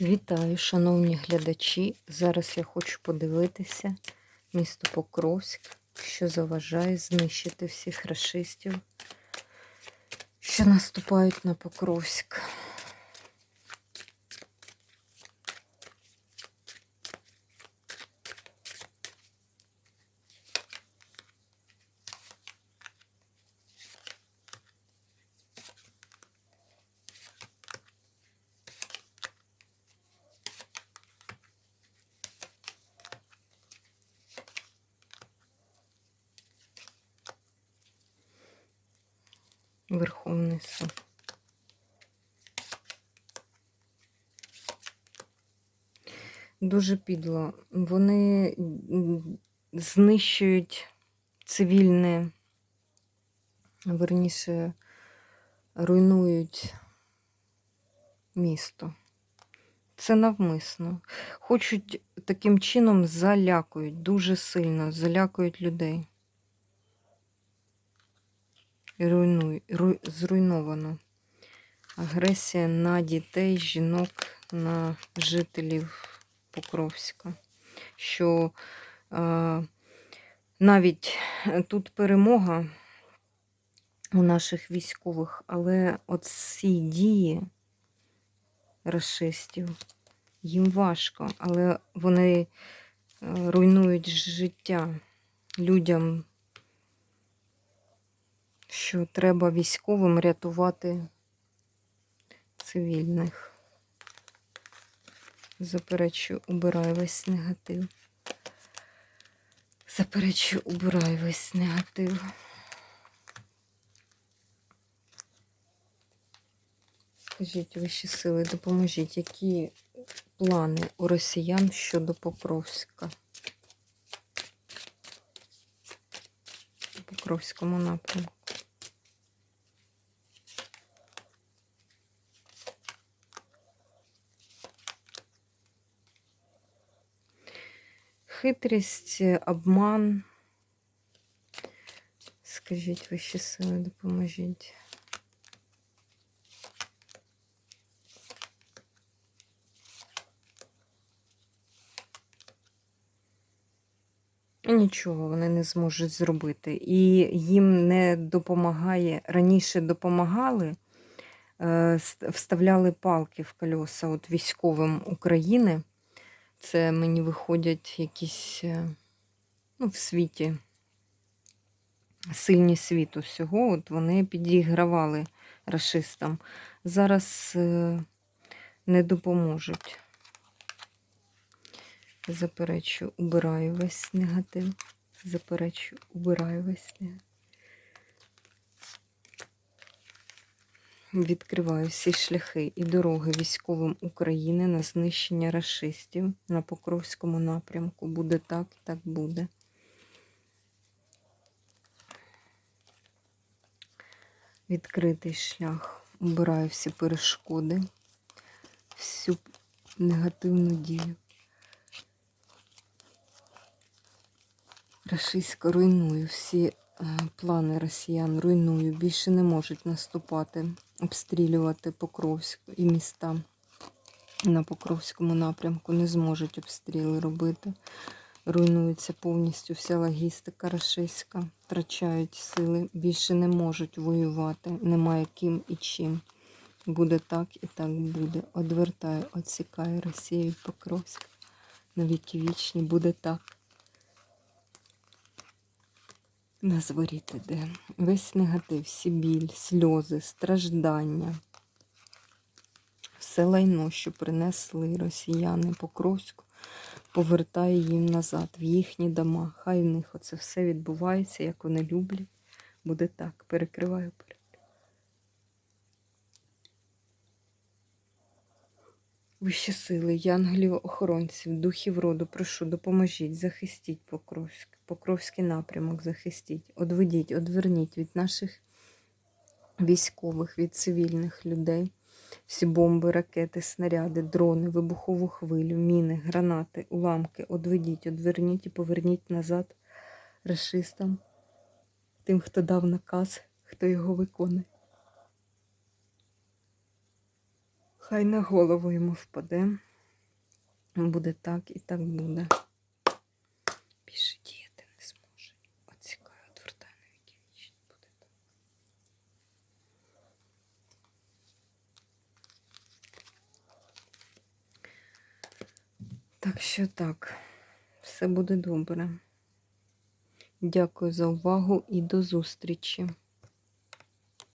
Вітаю, шановні глядачі. Зараз я хочу подивитися місто Покровськ, що заважає знищити всіх расистів, що наступають на Покровськ. Верховний суд. Дуже підло. Вони знищують цивільне, верніше, руйнують місто. Це навмисно. Хочуть таким чином залякують, дуже сильно залякують людей. І зруйновано. Агресія на дітей, жінок, на жителів Покровська. Що е, навіть тут перемога у наших військових, але от ці дії расистів, їм важко, але вони е, руйнують життя людям що треба військовим рятувати цивільних. Заперечую, убираю весь негатив. Заперечую, убираю весь негатив. Скажіть, вищі сили, допоможіть, які плани у росіян щодо Покровська? Покровському напрямку. Хитрість, обман. Скажіть вищі сили, допоможіть. Нічого вони не зможуть зробити. І їм не допомагає, раніше допомагали, е, вставляли палки в колеса от військовим України. Це мені виходять якісь е, ну, в світі сильні світу всього. От вони підігравали расистам. Зараз е, не допоможуть. Заперечу, убираю весь негатив. Заперечу, убираю весь негатив. Відкриваю всі шляхи і дороги військовим України на знищення расистів на Покровському напрямку. Буде так так буде. Відкритий шлях. Убираю всі перешкоди, всю негативну дію. Рашисько руйную всі плани росіян руйную, більше не можуть наступати, обстрілювати Покровськ і міста на Покровському напрямку, не зможуть обстріли робити. Руйнується повністю вся логістика рашистська, втрачають сили, більше не можуть воювати, немає ким і чим. Буде так і так буде. Одвертаю, оцікаю Росію від Покровська. На віки вічні буде так. На зворіт іде. Весь негатив, всі біль, сльози, страждання. Все лайно, що принесли росіяни Покровську, повертає їм назад, в їхні дома. Хай в них оце все відбувається, як вони люблять. Буде так. Перекриваю Вищі сили, янголів, охоронців, духів роду, прошу, допоможіть, захистіть Покровськ. Покровський напрямок захистіть, одведіть, одверніть від наших військових, від цивільних людей. Всі бомби, ракети, снаряди, дрони, вибухову хвилю, міни, гранати, уламки. Одведіть, одверніть і поверніть назад расистам, тим, хто дав наказ, хто його виконує. Хай на голову йому впаде. Буде так і так буде. Більше діяти не зможе. Оцікаю, отвертай на віки вічні буде. Так що так, все буде добре. Дякую за увагу і до зустрічі.